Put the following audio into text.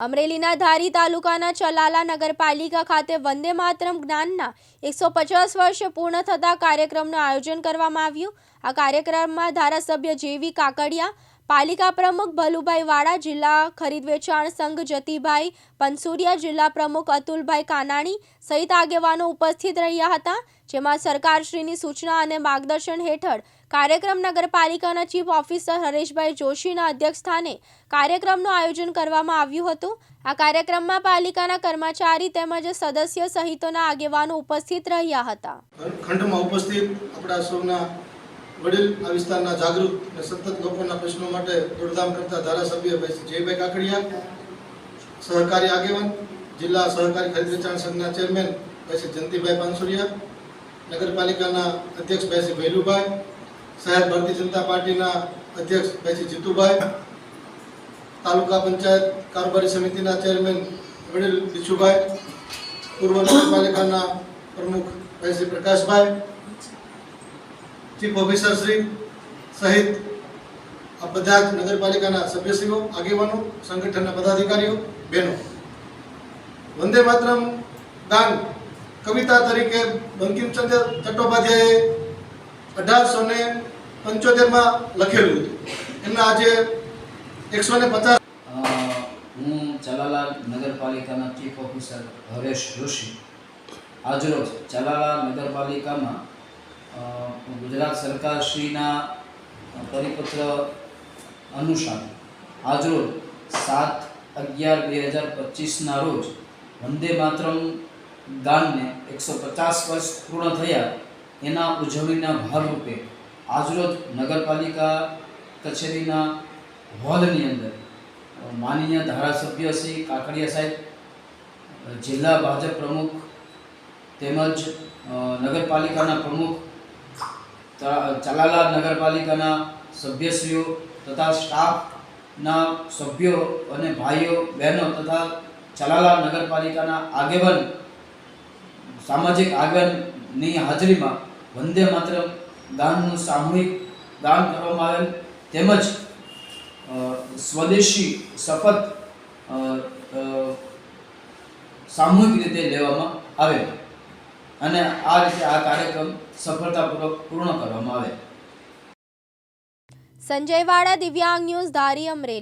અમરેલીના ધારી તાલુકાના ચલાલા નગરપાલિકા ખાતે વંદે માતરમ જ્ઞાનના એકસો પચાસ વર્ષ પૂર્ણ થતા કાર્યક્રમનું આયોજન કરવામાં આવ્યું. આ કાર્યક્રમમાં ધારાસભ્ય જેવી કાકડિયા પાલિકા પ્રમુખ ભલુભાઈ વાડા જિલ્લા ખરીદ વેચાણ સંઘ જતીભાઈ પનસુરિયા, જિલ્લા પ્રમુખ અતુલભાઈ કાનાણી સહિત આગેવાનો ઉપસ્થિત રહ્યા હતા, જેમાં સરકારશ્રીની સૂચના અને માર્ગદર્શન હેઠળ કાર્યક્રમ નગરપાલિકાના ચીફ ઓફિસર હરેશભાઈ જોશીના અધ્યક્ષસ્થાને કાર્યક્રમનું આયોજન કરવામાં આવ્યું હતું. આ કાર્યક્રમમાં પાલિકાના કર્મચારી તેમજ સદસ્ય સહિતના આગેવાનો ઉપસ્થિત રહ્યા હતા. ખંડમાં ઉપસ્થિત આપણા સૌના વડીલ આ વિસ્તારના જાગૃત અને સતત લોકોના પ્રશ્નો માટે દોડધામ કરતા ધારાસભ્ય ભાઈ જયભાઈ કાકડિયા, સહકારી આગેવાન, જિલ્લા સહકારી ખરીદ વેચાણ સંઘના ચેરમેન ભાઈ જયંતિભાઈ પાનસુરિયા, નગરપાલિકાના અધ્યક્ષ ભાઈ ભૈલુભાઈ, શહેર ભારતીય જનતા પાર્ટીના અધ્યક્ષ ભાઈ જીતુભાઈ, તાલુકા પંચાયત કારોબારી સમિતિના ચેરમેન વડીલ બિશુભાઈ, પૂર્વ નગરપાલિકાના પ્રમુખ ભાઈ પ્રકાશભાઈ ચીફ ઓફિસરશ્રી સહિત આ બધા જ નગરપાલિકાના સભ્યશ્રીઓ, આગેવાનો, સંગઠનના પદાધિકારીઓ, બહેનો. વંદે માતરમ દાન કવિતા તરીકે બંકિમચંદ્ર ચટ્ટોપાધ્યાયે અઢારસો ને પંચોતેરમાં લખેલું હતું. એમના આજે એકસો ને પચાસ હું ચલાલાલ નગરપાલિકાના ચીફ ઓફિસર હરેશ જોશી. આજરોજ ચલાલાલ નગરપાલિકામાં ગુજરાત સરકારશ્રીના પરિપત્ર અનુસાર આજરોજ સાત અગિયાર બે હજાર પચીસના રોજ વંદે માતરમ ગાનને એકસો પચાસ વર્ષ પૂર્ણ થયા એના ઉજવણીના ભાગરૂપે આજરોજ નગરપાલિકા કચેરીના હોલની અંદર માનનીય ધારાસભ્ય શ્રી કાકડિયા સાહેબ, જિલ્લા ભાજપ પ્રમુખ તેમજ નગરપાલિકાના પ્રમુખ ચલાલા નગરપાલિકાના સભ્યશ્રીઓ તથા સ્ટાફના સભ્યો અને ભાઈઓ, બહેનો તથા ચલાલા નગરપાલિકાના આગેવાન, સામાજિક આગેવાનની હાજરીમાં વંદે માત્ર ગાનનું સામૂહિક ગાન કરવામાં આવેલ તેમજ સ્વદેશી શપથ સામૂહિક રીતે લેવામાં આવે અને આ રીતે આ કાર્યક્રમ સફળતાપૂર્વક પૂર્ણ કરવામાં આવે. સંજય વાડા દિવ્યાંગ ન્યૂઝ ધારી અમરેલી.